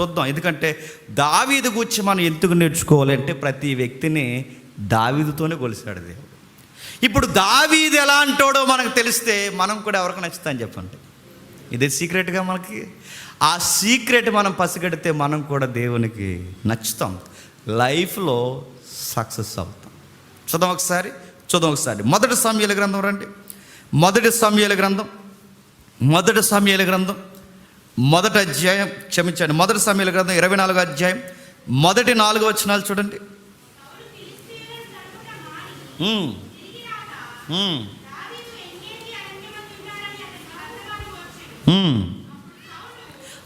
చూద్దాం. ఎందుకంటే దావీదు గురించి మనం ఎందుకు నేర్చుకోవాలంటే ప్రతి వ్యక్తిని దావీదుతోనే కొలిసాడు దేవుడు ఇప్పుడు దావీదు ఎలా అంటాడో మనకు తెలిస్తే మనం కూడా ఎవరికి నచ్చుతాం చెప్పండి. ఇదే సీక్రెట్గా మనకి ఆ సీక్రెట్ మనం పసిగడితే మనం కూడా దేవునికి నచ్చుతాం. లైఫ్లో సక్సెస్ అవుతాం. చూద్దాం ఒకసారి చూద్దాం ఒకసారి. మొదటి సమయాల గ్రంథం రండి. మొదటి సమయాల గ్రంథం మొదటి సమయాల గ్రంథం. మొదటి అధ్యాయం క్షమించండి. మొదటి సమయాల గ్రంథం ఇరవై నాలుగో అధ్యాయం. మొదటి నాలుగు వచనాలు చూడండి.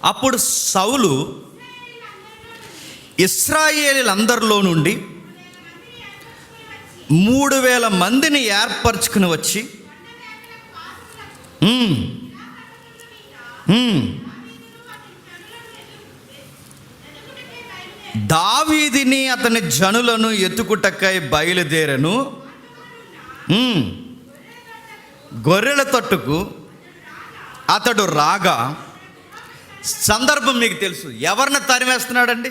అప్పుడు సౌలు ఇస్రాయేలీలందరిలో నుండి మూడు వేల మందిని ఏర్పరచుకుని వచ్చి దావీదిని అతని జనులను ఎత్తుకుటక్కై బయలుదేరను. గొర్రెల తట్టుకు అతడు రాగా సందర్భం మీకు తెలుసు ఎవరిని తరిమేస్తున్నాడండి?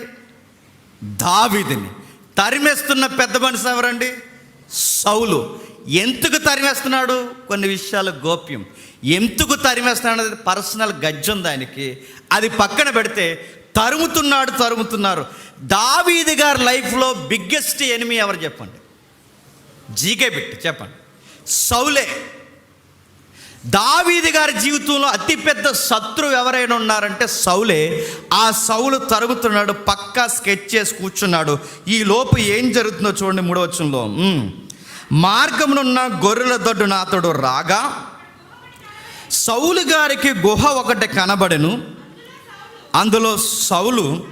దావీదిని. తరిమేస్తున్న పెద్ద మనిషి ఎవరండి? సౌలు. ఎందుకు తరిమేస్తున్నాడు? కొన్ని విషయాలు గోప్యం. ఎందుకు తరిమేస్తున్నాడు? అనేది పర్సనల్ గజ్జం దానికి. అది పక్కన పెడితే తరుముతున్నాడు తరుముతున్నారు. దావీది గారి లైఫ్లో బిగ్గెస్ట్ ఎనిమి ఎవరు చెప్పండి? జీకే బిట్ చెప్పండి. సౌలే. దావీది గారి జీవితంలో అతిపెద్ద శత్రువు ఎవరైనా ఉన్నారంటే సౌలే. ఆ సౌలు తరుగుతున్నాడు పక్కా స్కెచ్ చేసి కూర్చున్నాడు. ఈ లోపు ఏం జరుగుతుందో చూడండి మూడవచనంలో మార్గమునున్న గొర్రెల దొడ్డున అతడు రాగా సౌలు గారికి గుహ ఒకటి కనబడెను. అందులో సౌలు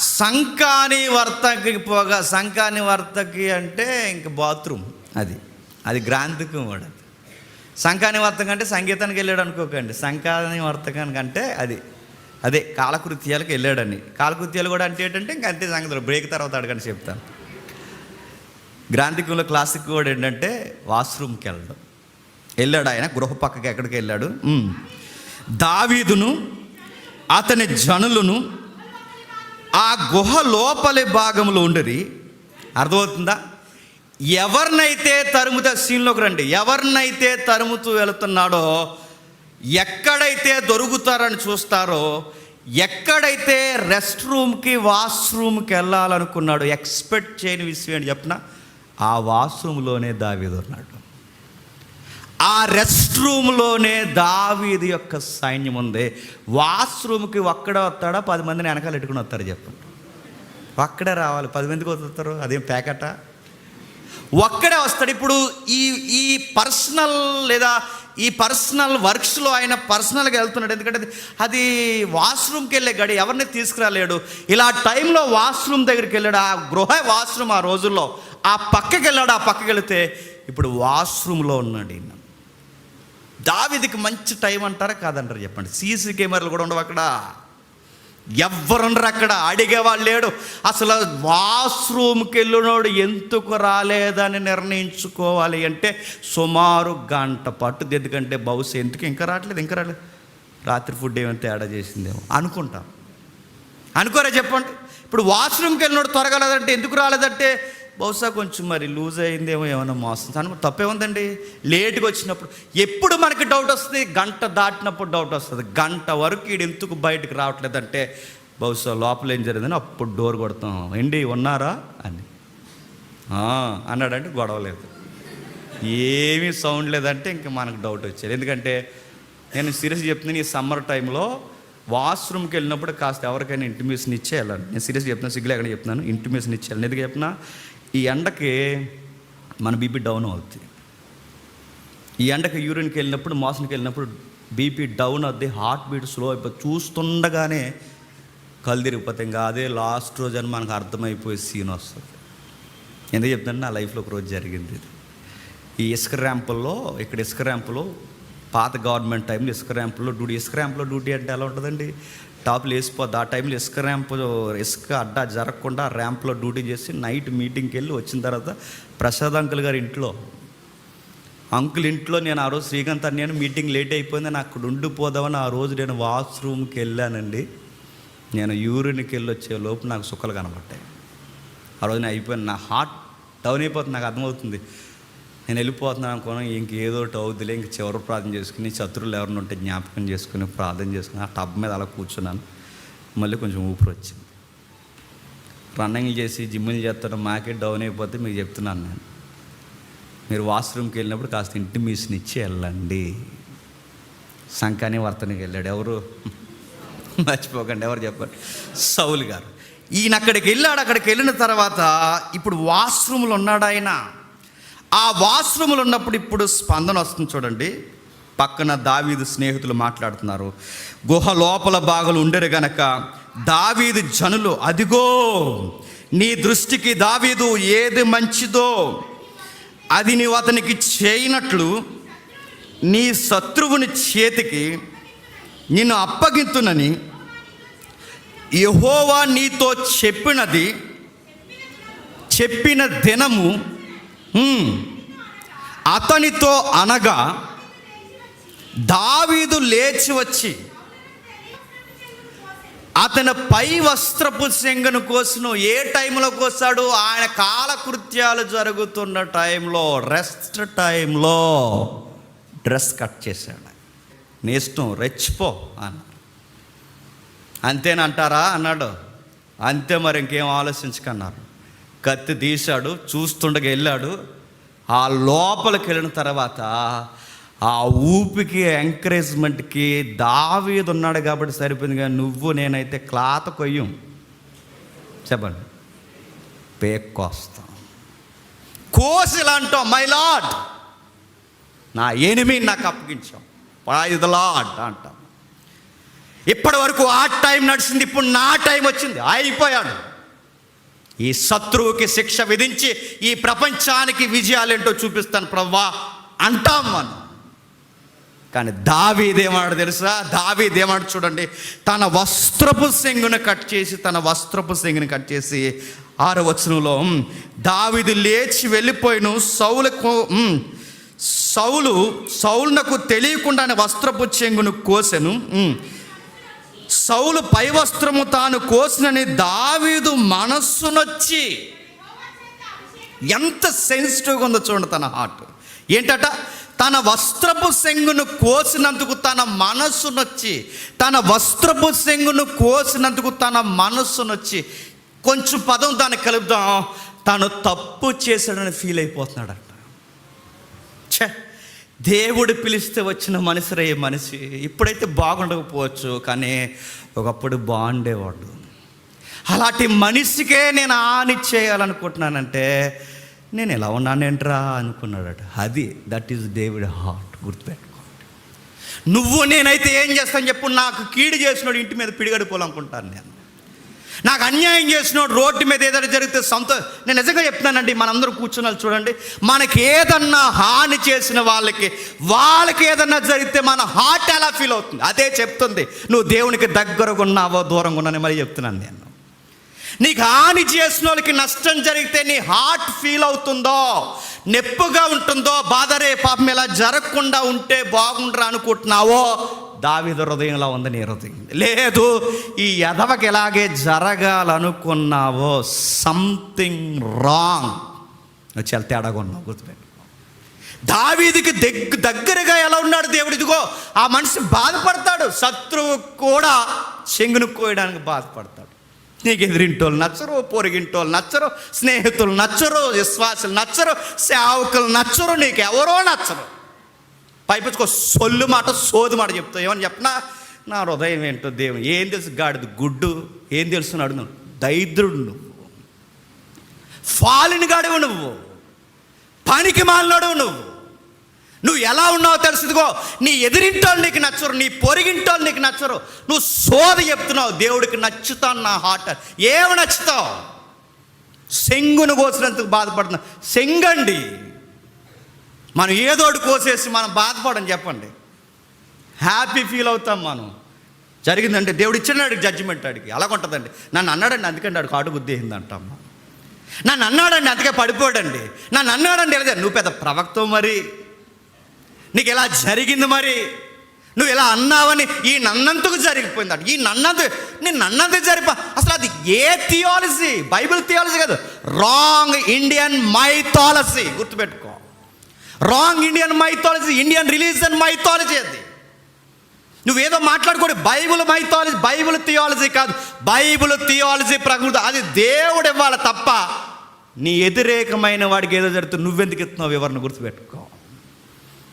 సంకాని వర్తకి పోగా సంకాని వర్తకి అంటే ఇంక బాత్రూమ్ అది. అది గ్రాంధికం కూడా సంకాని వర్తకం అంటే సంగీతానికి వెళ్ళాడు అనుకోకండి. సంకాని వర్తకానికి అంటే అది. అదే కాలకృత్యాలకు వెళ్ళాడని. కాలకృత్యాలు కూడా అంటే ఏంటంటే ఇంక అంతే సంగతులు. బ్రేక్ తర్వాత అడగని చెప్తాను. గ్రాంధికంలో క్లాసిక్ కూడా ఏంటంటే వాష్రూమ్కి వెళ్ళడం. వెళ్ళాడు ఆయన గృహ పక్కకి ఎక్కడికి వెళ్ళాడు? దావీదును అతని జనులను ఆ గుహ లోపలి భాగంలో ఉండరి. అర్థమవుతుందా? ఎవరినైతే తరుముతా సీన్లోకి రండి. ఎవరినైతే తరుముతూ వెళుతున్నాడో ఎక్కడైతే దొరుకుతారని చూస్తారో ఎక్కడైతే రెస్ట్ రూమ్కి వాష్రూమ్కి వెళ్ళాలనుకున్నాడో ఎక్స్పెక్ట్ చేయని విషయం ఏంటి చెప్పిన ఆ వాష్రూమ్లోనే దావీదు ఉన్నాడు. ఆ రెస్ట్ రూమ్లోనే దావీది యొక్క సైన్యం ఉంది. వాష్రూమ్కి ఒక్కడే వస్తాడా పది మందిని వెనకాల ఎట్టుకుని వస్తారు చెప్పండి ఒక్కడే రావాలి పది మందికి వస్తారు అదేం ప్యాకెట? ఒక్కడే వస్తాడు. ఇప్పుడు ఈ ఈ పర్సనల్ లేదా ఈ పర్సనల్ వర్క్స్లో ఆయన పర్సనల్గా వెళ్తున్నాడు. ఎందుకంటే అది- వాష్రూమ్కి వెళ్ళే గడి ఎవరిని తీసుకురాలేడు. ఇలా టైంలో వాష్రూమ్ దగ్గరికి వెళ్ళాడు. ఆ గృహ వాష్రూమ్ ఆ రోజుల్లో. ఆ పక్కకి వెళ్ళాడు ఆ పక్కకి వెళితే ఇప్పుడు వాష్రూమ్లో ఉన్నాడు ఈయన. దావిదికి మంచి టైం అంటారా కాదంటారు చెప్పండి. సీసీ కెమెరాలు కూడా ఉండవు అక్కడ. ఎవ్వరుండరు అక్కడ. అడిగేవాళ్ళు లేడు. అసలు వాష్రూమ్కి వెళ్ళినోడు ఎందుకు రాలేదని నిర్ణయించుకోవాలి అంటే సుమారు గంట పట్టుది ఎందుకంటే బహుశా ఎందుకు ఇంకా రావట్లేదు ఇంకా రాలేదు రాత్రి ఫుడ్ ఏమైనా తేడా చేసిందేమో అనుకుంటాం. అనుకోరా చెప్పండి. ఇప్పుడు వాష్రూమ్కి వెళ్ళినోడు త్వరగా లేదంటే ఎందుకు రాలేదంటే బహుశా కొంచెం మరి లూజ్ అయిందేమో ఏమైనా మోసం తను తప్పే ఉందండి లేట్గా వచ్చినప్పుడు ఎప్పుడు మనకి డౌట్ వస్తుంది? గంట దాటినప్పుడు డౌట్ వస్తుంది. గంట వరకు వీడు ఎందుకు బయటకు రావట్లేదంటే బహుశా లోపల ఏం జరిగిందని అప్పుడు డోర్ కొడతాం. ఏంటి ఉన్నారా? అని. అన్నాడంటే గొడవ లేదు. ఏమీ సౌండ్ లేదంటే ఇంకా మనకు డౌట్ వచ్చేది. ఎందుకంటే నేను సీరియస్ చెప్తున్నాను ఈ సమ్మర్ టైంలో వాష్రూమ్కి వెళ్ళినప్పుడు కాస్త ఎవరికైనా ఇంటిమేషన్ ఇచ్చే వెళ్ళాలి నేను సీరియస్ చెప్తున్నాను సిగ్గులు ఎక్కడ చెప్తున్నాను. ఇంటిమేషన్ ఇచ్చేయాలని. ఎందుకు చెప్పినా ఈ ఎండకి మన బీపీ డౌన్ అవుద్ది. ఈ ఎండకి యూరిన్కి వెళ్ళినప్పుడు మోషన్కి వెళ్ళినప్పుడు బీపీ డౌన్ అవుద్ది హార్ట్ బీట్ స్లో అయిపోయి చూస్తుండగానే కళ్ళు ఇంకా అదే లాస్ట్ రోజు అని మనకు అర్థమైపోయే సీన్ వస్తుంది. ఎందుకు చెప్తాను నా లైఫ్లో ఒక రోజు జరిగింది ఇది. ఈ ఇసుక ర్యాంపుల్లో ఇక్కడ ఇసుక ర్యాంపులో పాత గవర్నమెంట్ టైంలో ఇసుక ర్యాంపుల్లో డ్యూటీ. ఇసుక ర్యాంపులో డ్యూటీ అంటే ఎలా ఉంటుందండి? టాప్లు వేసిపోద్ది. ఆ టైంలో ఇసుక ర్యాంప్ ఇసుక అడ్డా జరగకుండా ర్యాంప్లో డ్యూటీ చేసి నైట్ మీటింగ్కి వెళ్ళి వచ్చిన తర్వాత ప్రసాద్ అంకుల్ గారి ఇంట్లో అంకుల్ ఇంట్లో నేను ఆ రోజు శ్రీకాంత్ నేను మీటింగ్ లేట్ అయిపోయింది నాకు అక్కడ ఉండిపోదామని ఆ రోజు నేను వాష్రూమ్కి వెళ్ళానండి. నేను యూరిన్కి వెళ్ళి వచ్చే లోపు నాకు సుక్కలు కనబడ్డాయి. ఆ రోజు నేను అయిపోయింది నా హార్ట్ డౌన్ అయిపోతుంది నాకు అర్థమవుతుంది. నేను వెళ్ళిపోతున్నాను అనుకోను ఇంకేదో ఒకటి అవుతులే ఇంక చివరి ప్రార్థన చేసుకుని శత్రువులు ఎవరిని ఉంటే జ్ఞాపకం చేసుకుని ప్రార్థన చేసుకుని ఆ టబ్ మీద అలా కూర్చున్నాను. మళ్ళీ కొంచెం ఊపిరి వచ్చింది. రన్నింగ్ చేసి జిమ్లు చేస్తాను మాకే డౌన్ అయిపోతే మీకు చెప్తున్నాను నేను. మీరు వాష్రూమ్కి వెళ్ళినప్పుడు కాస్త ఇంటిమేషన్ ఇచ్చి వెళ్ళండి. సంకాని వర్తనకి వెళ్ళాడు. ఎవరు? మర్చిపోకండి ఎవరు చెప్పండి సౌలు గారు. ఈయన అక్కడికి వెళ్ళాడు అక్కడికి వెళ్ళిన తర్వాత ఇప్పుడు వాష్రూమ్లో ఉన్నాడు ఆయన. ఆ వాష్రూమ్లో ఉన్నప్పుడు ఇప్పుడు స్పందన వస్తుంది చూడండి. పక్కన దావీదు స్నేహితులు మాట్లాడుతున్నారు. గుహ లోపల భాగాలు ఉండరు గనక దావీదు జనులు అదిగో నీ దృష్టికి దావీదు ఏది మంచిదో అది నీవు అతనికి చేయనట్లు నీ శత్రువుని చేతికి నిన్ను అప్పగింతునని యహోవా నీతో చెప్పినది చెప్పిన దినము అతనితో అనగా దావీదు లేచి వచ్చి అతని పై వస్త్రపు శంగను కోసును ఏ టైంలో కోసాడు ఆయన కాలకృత్యాలు జరుగుతున్న టైంలో రెస్ట్ టైంలో. డ్రెస్ కట్ చేశాడు. నీ ఇష్టం రెచ్చిపో అన్నాడు. అంతేనంటారా? అన్నాడు. అంతే మరి ఇంకేం ఆలోచించకన్నారు. కత్తి తీశాడు చూస్తుండగా వెళ్ళాడు. ఆ లోపలికి వెళ్ళిన తర్వాత ఆ ఊపికి ఎంకరేజ్మెంట్కి దావీదు ఉన్నాడు కాబట్టి సరిపోయింది కానీ నువ్వు నేనైతే క్లాత కొయ్యం. చెప్పండి. పేక్ కోస్తాం కోసిలా అంటాం మై లాడ్ నా ఎనిమి నాకు అప్పగించాం ద లాడ్ అంటాం. ఇప్పటి వరకు ఆ టైం నడిచింది ఇప్పుడు నా టైం వచ్చింది. అయిపోయాడు. ఈ శత్రువుకి శిక్ష విధించి ఈ ప్రపంచానికి విజయాలేంటో చూపిస్తాను ప్రవ్వా. అంటాం మనం. కానీ దావీదేమాడు తెలుసా? దావీదేమాడు చూడండి. తన వస్త్రపు సెంగును కట్ చేసి తన వస్త్రపు సెంగుని కట్ చేసి ఆరు వచనంలో దావిది లేచి వెళ్ళిపోయిను. సౌలకు సౌలు సౌలునకు తెలియకుండానే వస్త్రపు చెంగును కోసెను. సౌలు పై వస్త్రము తాను కోసినని దావీదు మనస్సునొచ్చి ఎంత సెన్సిటివ్గా ఉందో చూడండి తన హార్ట్ ఏంటట? తన వస్త్రపు సెంగును కోసినందుకు తన మనస్సునొచ్చి తన వస్త్రపు సెంగును కోసినందుకు తన మనస్సునొచ్చి కొంచెం పదం దాన్ని కలుపుదాం. తను తప్పు చేశాడని ఫీల్ అయిపోతున్నాడట. ఛే! దేవుడు పిలిస్తే వచ్చిన మనిషిరే మనిషి. ఇప్పుడైతే బాగుండకపోవచ్చు కానీ ఒకప్పుడు బాగుండేవాడు. అలాంటి మనిషికే నేను ఆని చేయాలనుకుంటున్నానంటే నేను ఎలా ఉన్నానేంట్రా అనుకున్నాడట. అది దట్ ఈస్ డేవిడ్ హార్ట్ గుర్తుపెట్టుకో. నువ్వు నేనైతే ఏం చేస్తాను చెప్పు నాకు కీడు చేసినోడు ఇంటి మీద పిడిగడిపోవాలనుకుంటాను నేను. నాకు అన్యాయం చేసినోడు రోడ్డు మీద ఏదైనా జరిగితే సొంత నేను నిజంగా చెప్తున్నానండి మనందరూ కూర్చున్నారు చూడండి. మనకి ఏదన్నా హాని చేసిన వాళ్ళకి వాళ్ళకి ఏదన్నా జరిగితే మన హార్ట్ ఎలా ఫీల్ అవుతుంది? అదే చెప్తుంది. నువ్వు దేవునికి దగ్గరగా ఉన్నావో దూరంగా ఉన్నానని మరి చెప్తున్నాను నేను. నీకు హాని చేసిన వాళ్ళకి నష్టం జరిగితే నీ హార్ట్ ఫీల్ అవుతుందో నెప్పుగా ఉంటుందో బాధరే పాపం ఇలా జరగకుండా ఉంటే బాగుండరా అనుకుంటున్నావో దావిద హృదయంలో ఉంది నీ హృదయం. లేదు ఈ ఎదవకి ఎలాగే జరగాలనుకున్నావో సంథింగ్ రాంగ్ నువ్వు చాలా తేడాగా ఉన్నావు గుర్తుపెట్టు దావీదికి దగ్గ దగ్గరగా ఎలా ఉన్నాడు దేవుడు? ఇదిగో ఆ మనిషి బాధపడతాడు శత్రువు కూడా చెంగును కోయడానికి బాధపడతాడు. నీకు ఎదిరింటోళ్ళు నచ్చరు పొరిగింటోళ్ళు నచ్చరు స్నేహితులు నచ్చరు విశ్వాసులు నచ్చరు సేవకులు నచ్చరు నీకు ఎవరో నచ్చరు. పైపించుకో సొల్లు మాట సోది మాట చెప్తావు ఏమని చెప్పనా? నా హృదయం ఏంటో దేవుని ఏం తెలుసు గాడిది గుడ్డు? ఏం తెలుసు నువ్వు? దైద్రుడు నువ్వు. ఫాలిన్ గాడివు నువ్వు. పనికి మాలినాడు నువ్వు. నువ్వు ఎలా ఉన్నావో తెలుసుదిగో నీ ఎదిరింటోళ్ళు నీకు నచ్చరు నీ పొరిగింటోళ్ళు నీకు నచ్చరు. నువ్వు సోద చెప్తున్నావు దేవుడికి నచ్చుతాను నా హార్ట్ ఏమి నచ్చుతావు? సెంగును కోసినందుకు బాధపడుతున్నా. సెంగండి. మనం ఏదోటి కోసేసి మనం బాధపడని చెప్పండి. హ్యాపీ ఫీల్ అవుతాం మనం. జరిగిందంటే దేవుడు ఇచ్చినాడు జడ్జిమెంట్ అడిగి. అలాగుంటుందండి. నన్ను అన్నాడండి అందుకంటే ఆడు కాటు గుద్దేసింది అంటాం నన్ను అన్నాడండి అందుకే పడిపోడండి నన్ను అన్నాడండి లేదా నువ్వు పెద్ద ప్రవక్త మరి. నీకు ఎలా జరిగింది మరి. నువ్వు ఇలా అన్నావని ఈ నన్నంతకు జరిగిపోయింది ఈ నన్నంత నేను నన్నంత జరిపా. అసలు అది ఏ థియాలజీ బైబిల్ థియాలజీ కాదు. రాంగ్ ఇండియన్ మైథాలజీ గుర్తుపెట్టుకో. Wrong Indian mythology Indian religion mythology అది నువ్వేదో మాట్లాడుకోడు బైబిల్ మైథాలజీ బైబిల్ థియాలజీ కాదు. బైబిల్ థియాలజీ ప్రకృతి అది దేవుడు ఇవ్వాలి తప్ప నీ వ్యతిరేకమైన వాడికి ఏదో జరుగుతుంది నువ్వెందుకు ఇస్తున్నావు వివరణ గుర్తుపెట్టుకో.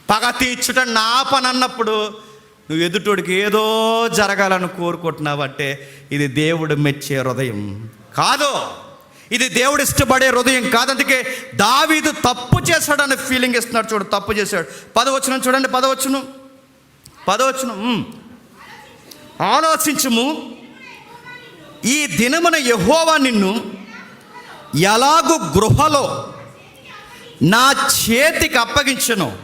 పగ తీర్చుట నా పని అన్నప్పుడు నువ్వు ఎదుటోడికి ఏదో జరగాలని కోరుకుంటున్నావు అంటే ఇది దేవుడు మెచ్చే హృదయం. కాదు. ఇది దేవుడు ఇష్టపడే హృదయం కాదు అందుకే దావీదు తప్పు చేశాడనే ఫీలింగ్ ఇస్తున్నాడు చూడు తప్పు చేశాడు. పదవచ్చును చూడండి పదవచ్చును పదవచ్చును ఆలోచించము. ఈ దినమున యహోవా నిన్ను ఎలాగు గృహలో నా చేతికి అప్పగించను?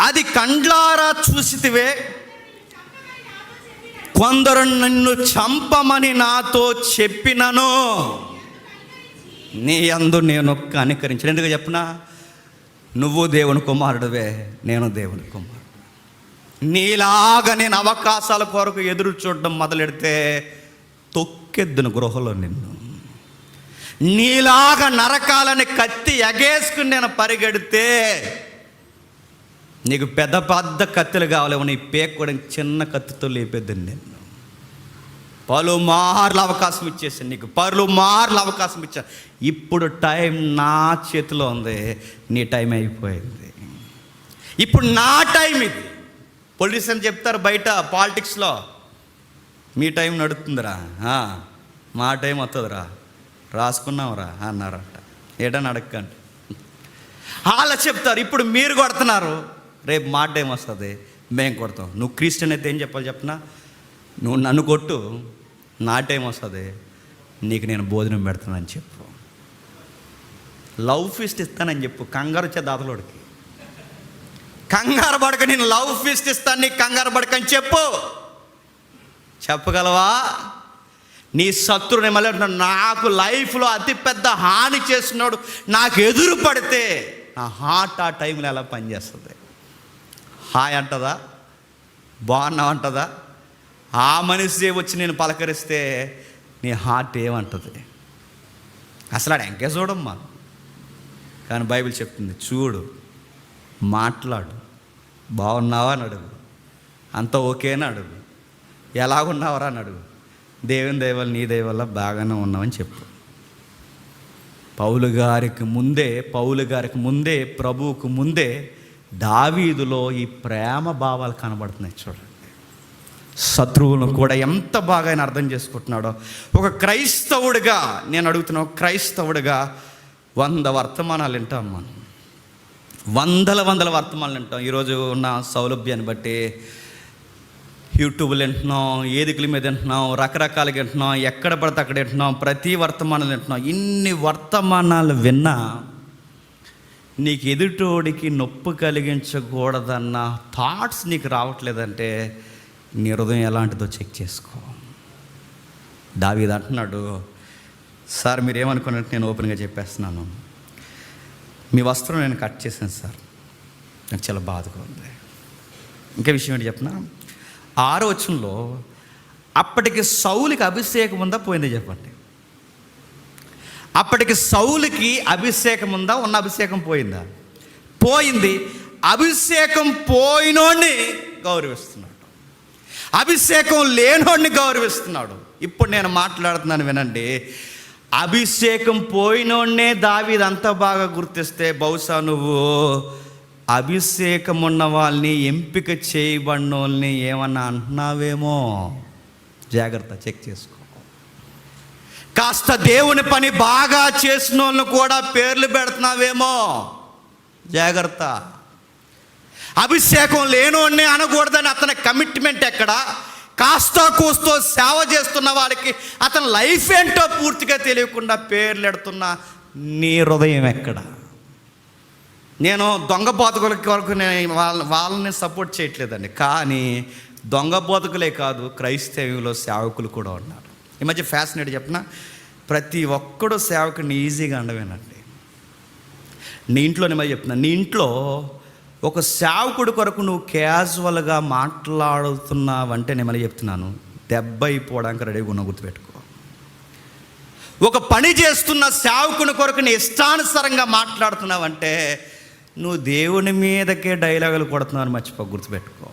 అది కండ్లారా చూసితివే? కొందరు నన్ను చంపమని నాతో చెప్పినను. నీ అందు నేను కనికరించిన. ఎందుకు చెప్పనా? నువ్వు దేవుని కుమారుడువే నేను దేవుని కుమారుడు. నీలాగా నేను అవకాశాల కొరకు ఎదురు చూడడం మొదలెడితే తొక్కెద్దును గృహలో నిన్ను. నీలాగా నరకాలని కత్తి ఎగేసుకుని నేను పరిగెడితే నీకు పెద్ద పెద్ద కత్తులు కావాలి నీ పేకోవడానికి చిన్న కత్తితో లేపేద్దని నేను పలుమార్లు అవకాశం ఇచ్చేసాను నీకు పలుమార్లు అవకాశం ఇచ్చాను ఇప్పుడు టైం నా చేతిలో ఉంది నీ టైం అయిపోయింది. ఇప్పుడు నా టైం ఇది. పొలిటీషియన్ చెప్తారు బయట పాలిటిక్స్లో. మీ టైం నడుతుందిరా మా టైం వస్తుందిరా రాసుకున్నావురా అన్నారట. ఏడని అడగండి వాళ్ళ చెప్తారు ఇప్పుడు మీరు కొడుతున్నారు. రేపు మా టైం వస్తుంది మేము కొడతాం. నువ్వు క్రిస్టియన్ అయితే ఏం చెప్పాలి చెప్పనా? నువ్వు నన్ను కొట్టు నా టైం వస్తుంది నీకు నేను భోజనం పెడతానని చెప్పు. లవ్ ఫీస్ట్ ఇస్తానని చెప్పు కంగారు వచ్చే దాతలోడికి. కంగారు పడక నేను లవ్ ఫీస్ట్ ఇస్తాను నీకు కంగారు పడక అని చెప్పు. చెప్పగలవా? నీ శత్రుని మళ్ళీ అంటున్నాడు, నాకు లైఫ్లో అతిపెద్ద హాని చేసినాడు నాకు ఎదురు పడితే నా హార్ట్ ఆ టైంలో ఎలా పనిచేస్తుంది? హాయ్ అంటదా? బాగున్నావు అంటదా? ఆ మనిషి వచ్చి నేను పలకరిస్తే నీ హార్ట్ ఏమంటుంది? అసలు ఆడు ఎంకే చూడమ్మా కానీ బైబిల్ చెప్తుంది చూడు మాట్లాడు. బాగున్నావా అని అడుగు. అంత ఓకేనా అడుగు. ఎలాగున్నావరా అని అడుగు. దేవుని దయవల్ల నీ దయవల్ల బాగానే ఉన్నావని చెప్పు. పౌలు గారికి ముందే పౌలు గారికి ముందే ప్రభువుకు ముందే దావీదులో ఈ ప్రేమ భావాలు కనబడుతున్నాయి చూడండి. శత్రువులను కూడా ఎంత బాగా ఆయన అర్థం చేసుకుంటున్నాడో. ఒక క్రైస్తవుడిగా నేను అడుగుతున్నా క్రైస్తవుడిగా వంద వర్తమానాలు వింటాం మనం. వందల వందల వర్తమానాలు వింటాం. ఈరోజు ఉన్న సౌలభ్యాన్ని బట్టి యూట్యూబ్లు వింటున్నాం ఏదికల మీద వింటున్నాం రకరకాలుగా వింటున్నాం ఎక్కడ పడితే అక్కడ వింటున్నాం ప్రతి వర్తమానాలు వింటున్నాం. ఇన్ని వర్తమానాలు విన్నా నీకు ఎదుటోడికి నొప్పి కలిగించకూడదన్న థాట్స్ నీకు రావట్లేదంటే నీ హృదయం ఎలాంటిదో చెక్ చేసుకో. దావీది అంటున్నాడు సార్ మీరు ఏమనుకున్నట్టు నేను ఓపెన్గా చెప్పేస్తున్నాను. మీ వస్త్రం నేను కట్ చేశాను సార్. నాకు చాలా బాధగా ఉంది. ఇంకా విషయం ఏంటి చెప్పనా ఆరోచనలో అప్పటికి సౌలికి అభిషేకం ఉందా పోయిందా చెప్పండి. అప్పటికి సౌలుకి అభిషేకం ఉందా? ఉన్న అభిషేకం పోయిందా? పోయింది. అభిషేకం పోయినోడిని గౌరవిస్తున్నాడు. అభిషేకం లేనోడిని గౌరవిస్తున్నాడు. ఇప్పుడు నేను మాట్లాడుతున్నాను వినండి. అభిషేకం పోయినోడినే దావీదు అంత బాగా గుర్తిస్తే బహుశా నువ్వు అభిషేకం ఉన్న వాళ్ళని ఎంపిక చేయబడిన వాళ్ళని ఏమన్నా అంటున్నావేమో? జాగ్రత్త చెక్ చేసుకో. కాస్త దేవుని పని బాగా చేసిన వాళ్ళని కూడా పేర్లు పెడుతున్నావేమో. జాగ్రత్త. అభిషేకం లేనోడిని అనకూడదని అతని కమిట్మెంట్ ఎక్కడ? కాస్త కూస్తో సేవ చేస్తున్న వాళ్ళకి అతని లైఫ్ ఏంటో పూర్తిగా తెలియకుండా పేర్లు ఎడుతున్న నీ హృదయం ఎక్కడ? నేను దొంగ బోధకులకి వరకు నేను వాళ్ళ వాళ్ళని సపోర్ట్ చేయట్లేదండి. కానీ దొంగ బోధకులే కాదు క్రైస్తవ్యంలో సేవకులు కూడా ఉన్నారు. ఈ మధ్య ఫ్యాసినేట్ చెప్పిన ప్రతి ఒక్కడు సేవకుని ఈజీగా అండవేనండి. నీ ఇంట్లో నేను చెప్తున్నా నీ ఇంట్లో ఒక సేవకుడి కొరకు నువ్వు క్యాజువల్గా మాట్లాడుతున్నావంటే నేను మళ్ళీ చెప్తున్నాను దెబ్బ అయిపోవడానికి రెడీగా ఉన్న గుర్తుపెట్టుకో. ఒక పని చేస్తున్న సేవకుని కొరకు నీ ఇష్టానుసారంగా మాట్లాడుతున్నావంటే నువ్వు దేవుని మీదకే డైలాగులు కొడుతున్నావు మర్చిపో గుర్తుపెట్టుకో.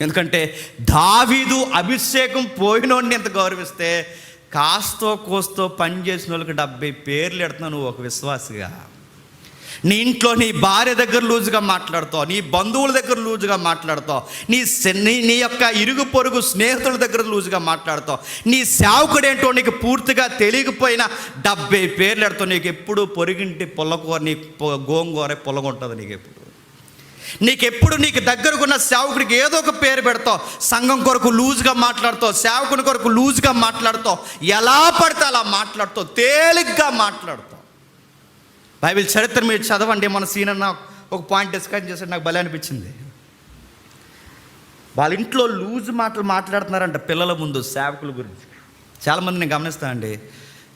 ఎందుకంటే దావీదు అభిషేకం పోయినోడిని ఎంత గౌరవిస్తే కాస్తో కోస్తో పని చేసిన వాళ్ళకి డెబ్బై పేర్లు ఎడుతున్నావు నువ్వు ఒక విశ్వాసిగా. నీ ఇంట్లో నీ భార్య దగ్గర లూజుగా మాట్లాడుతావు నీ బంధువుల దగ్గర లూజుగా మాట్లాడుతావు నీ నీ నీ యొక్క ఇరుగు పొరుగు స్నేహితుల దగ్గర లూజుగా మాట్లాడుతావు నీ సేవకుడేంటో నీకు పూర్తిగా తెలియకపోయినా డెబ్బై పేర్లు ఎడతావు నీకు ఎప్పుడు పొరిగింటి పొల్లకూర నీ పొ- గోంగూర పొలగుంటుంది నీకు ఎప్పుడు. నీకెప్పుడు నీకు దగ్గరకున్న సేవకుడికి ఏదో ఒక పేరు పెడతావు. సంఘం కొరకు లూజ్గా మాట్లాడుతావు సేవకుని కొరకు లూజ్గా మాట్లాడుతావు. ఎలా పడితే అలా మాట్లాడుతావు తేలిగ్గా మాట్లాడుతావు. బైబిల్ చరిత్ర మీరు చదవండి మన సీన్ అన్న ఒక పాయింట్ డిస్కస్ చేసి నాకు భలే అనిపించింది. వాళ్ళ ఇంట్లో లూజ్ మాటలు మాట్లాడుతున్నారంట పిల్లల ముందు సేవకుల గురించి. చాలామంది నేను గమనిస్తానండి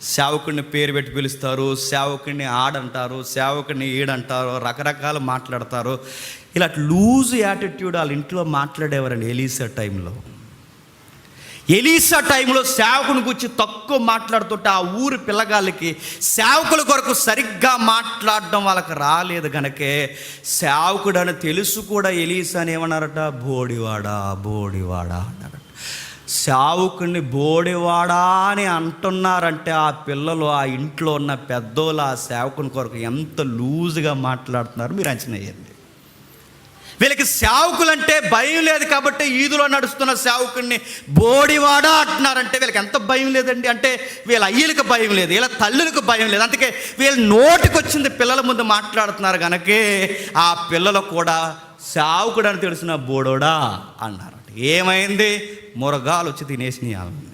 సేవకుడిని పేరు పెట్టి పిలుస్తారు సేవకుడిని ఆడంటారు సేవకుడిని ఈడంటారు రకరకాలు మాట్లాడతారు. ఇలా లూజ్ యాటిట్యూడ్ వాళ్ళ ఇంట్లో మాట్లాడేవారండి ఎలీసా టైంలో. ఎలీసా టైంలో సేవకుని గురించి తక్కువ మాట్లాడుతుంటే ఆ ఊరి పిల్లగాళ్ళకి సేవకుల కొరకు సరిగ్గా మాట్లాడడం వాళ్ళకి రాలేదు కనుకే సేవకుడు అని తెలుసు కూడా ఎలీసా అని ఏమన్నారట? బోడివాడా బోడివాడా అన్నారు సావుకుని బోడివాడా అని అంటున్నారంటే ఆ పిల్లలు ఆ ఇంట్లో ఉన్న పెద్దోళ్ళు ఆ సేవకుని కొరకు ఎంత లూజుగా మాట్లాడుతున్నారు మీరు అంచనా వేయండి. వీళ్ళకి సేవకులంటే భయం లేదు కాబట్టి ఈదులో నడుస్తున్న సేవకుడిని బోడివాడా అంటున్నారంటే వీళ్ళకి ఎంత భయం లేదండి? అంటే వీళ్ళ అయ్యలకు భయం లేదు వీళ్ళ తల్లులకు భయం లేదు. అందుకే వీళ్ళు నోటికి వచ్చింది పిల్లల ముందు మాట్లాడుతున్నారు కనుకే ఆ పిల్లలు కూడా సేవకుడు అని తెలిసిన బోడోడా అన్నారు. ఏమైంది? మురగాలు వచ్చి తినేసినాయి వాళ్ళని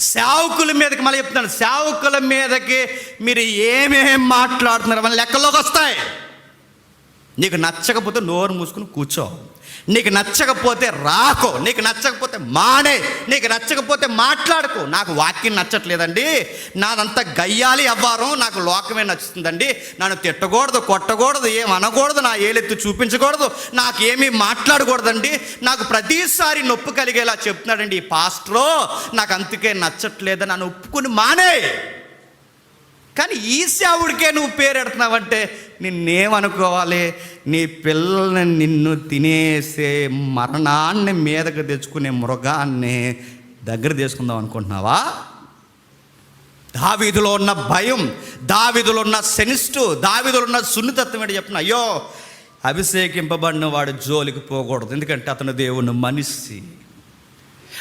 సేవకుల మీదకి మళ్ళీ చెప్తున్నాను సేవకుల మీదకి మీరు ఏమేం మాట్లాడుతున్నారు మన లెక్కలోకి వస్తాయి. నీకు నచ్చకపోతే నోరు మూసుకుని కూర్చో. నీకు నచ్చకపోతే రాకో నీకు నచ్చకపోతే మానే నీకు నచ్చకపోతే మాట్లాడుకో. నాకు వాక్యం నచ్చట్లేదండి. నాదంతా గయ్యాలి అవ్వారం నాకు లోకమే నచ్చుతుందండి. నన్ను తిట్టకూడదు కొట్టకూడదు ఏం అనకూడదు నా ఏలెత్తి చూపించకూడదు నాకు ఏమీ మాట్లాడకూడదండి. నాకు ప్రతిసారి నొప్పి కలిగేలా చెప్తున్నాడండి ఈ పాస్టరో. నాకు అందుకే నచ్చట్లేదని నన్ను ఒప్పుకుని మానే. కానీ ఈ సేవుడికే నువ్వు పేరెడుతున్నావంటే నిన్నేమనుకోవాలి? నీ పిల్లల్ని నిన్ను తినేసే మరణాన్ని మీదకు తెచ్చుకునే మృగాన్ని దగ్గర తీసుకుందాం అనుకుంటున్నావా? దావీదులో ఉన్న భయం దావీదులో ఉన్న సెనిస్టు దావీదులో ఉన్న సున్నితత్వం ఏంటి చెప్పిన అయ్యో అభిషేకింపబడిన వాడు జోలికి పోకూడదు. ఎందుకంటే అతను దేవుని మనిషి.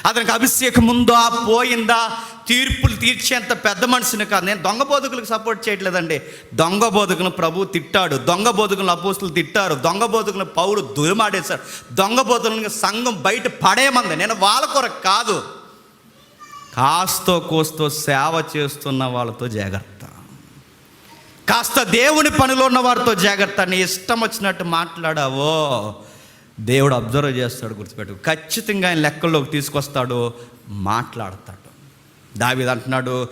అతనికి అభిషేకం ఉందా పోయిందా తీర్పులు తీర్చేంత పెద్ద మనిషిని కాదు. నేను దొంగ బోధకులకు సపోర్ట్ చేయట్లేదండి. దొంగ బోధకులను ప్రభు తిట్టాడు. దొంగ బోధకులను అపోస్తులు తిట్టారు. దొంగ బోధకులను పౌరు దురిమాడేశారు దొంగ బోధకులను సంఘం బయట పడేమంది నేను వాళ్ళ కొరకు కాదు. కాస్తో కోస్తో సేవ చేస్తున్న వాళ్ళతో జాగ్రత్త. కాస్త దేవుని పనిలో ఉన్న వారితో జాగ్రత్త. నీ ఇష్టం వచ్చినట్టు మాట్లాడావో. దేవుడు అబ్జర్వ్ చేస్తాడు గుర్తుపెట్టు ఖచ్చితంగా ఆయన లెక్కల్లోకి తీసుకొస్తాడు మాట్లాడతాడు. దావిది అంటున్నాడు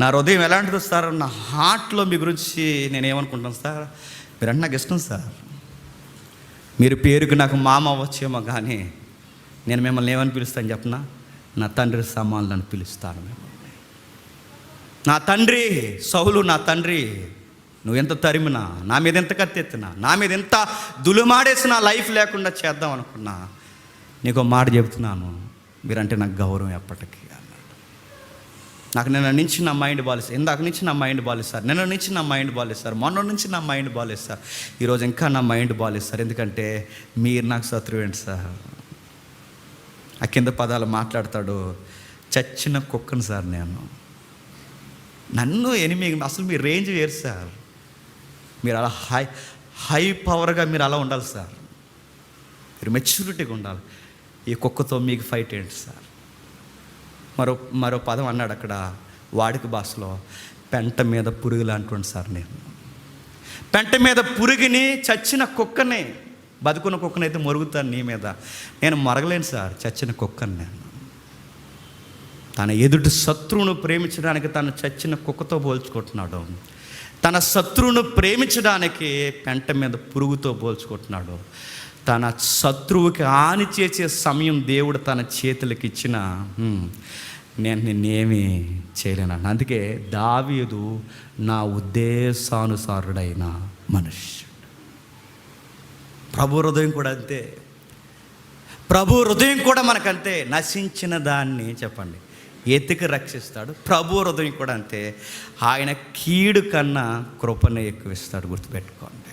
నా హృదయం ఎలాంటిది సార్ నా హార్ట్లో మీ గురించి నేను ఏమనుకుంటాను సార్? మీరంటే నాకు ఇష్టం సార్. మీరు పేరుకు నాకు మామ అవ్వచ్చేమో కానీ నేను మిమ్మల్ని ఏమని పిలుస్తాను చెప్పనా? నా తండ్రి సమానులను పిలుస్తాను మిమ్మల్ని. నా తండ్రి సౌలు నా తండ్రి నువ్వు ఎంత తరిమినా నా మీద ఎంత కత్తెత్తినా నా మీద ఎంత దులుమాడేసి నా లైఫ్ లేకుండా చేద్దాం అనుకున్నా నీకు మాట చెబుతున్నాను. మీరంటే నాకు గౌరవం ఎప్పటికీ అన్నాడు నాకు నిన్న నుంచి నా మైండ్ బాలేదు. ఇందాక నుంచి నా మైండ్ బాలేదు సార్. నిన్న నుంచి నా మైండ్ బాలేదు సార్. మొన్న నుంచి నా మైండ్ బాగాలేదు సార్. ఈరోజు ఇంకా నా మైండ్ బాలేస్తారు సార్. ఎందుకంటే మీరు నాకు శత్రువేంటి సార్. ఆ కింద పదాలు మాట్లాడతాడు చచ్చిన కుక్కను సార్ నేను. నన్ను ఎనిమి అసలు మీ రేంజ్ వేరు సార్. మీరు అలా హై హై పవర్గా మీరు అలా ఉండాలి సార్. మీరు మెచ్యూరిటీగా ఉండాలి. ఈ కుక్కతో మీకు ఫైట్ ఏంటి సార్? మరో మరో పదం అన్నాడు అక్కడ వాడికి భాషలో పెంట మీద పురుగులు లాంటి సార్ నేను. పెంట మీద పురుగుని చచ్చిన కుక్కని బతుకున్న కుక్కనైతే మొరుగుతాను నీ మీద. నేను మరగలేను సార్ చచ్చిన కుక్కని నేను. తన ఎదుటి శత్రువును ప్రేమించడానికి తను చచ్చిన కుక్కతో పోల్చుకుంటున్నాడు. తన శత్రువును ప్రేమించడానికి పెంట మీద పురుగుతో పోల్చుకుంటున్నాడు. తన శత్రువుకి హాని చేసే సమయం దేవుడు తన చేతులకి ఇచ్చిన నేను నిన్నేమీ చేయలేను? అందుకే దావీదు నా ఉద్దేశానుసారుడైన మనుష్యుడు. ప్రభు హృదయం కూడా అంతే. ప్రభు హృదయం కూడా మనకంతే. నశించిన దాన్ని చెప్పండి. ఎతికి రక్షిస్తాడు. ప్రభు హృదయం కూడా అంతే. ఆయన కీడు కన్నా కృపనే ఎక్కువ ఇస్తాడు గుర్తుపెట్టుకోండి.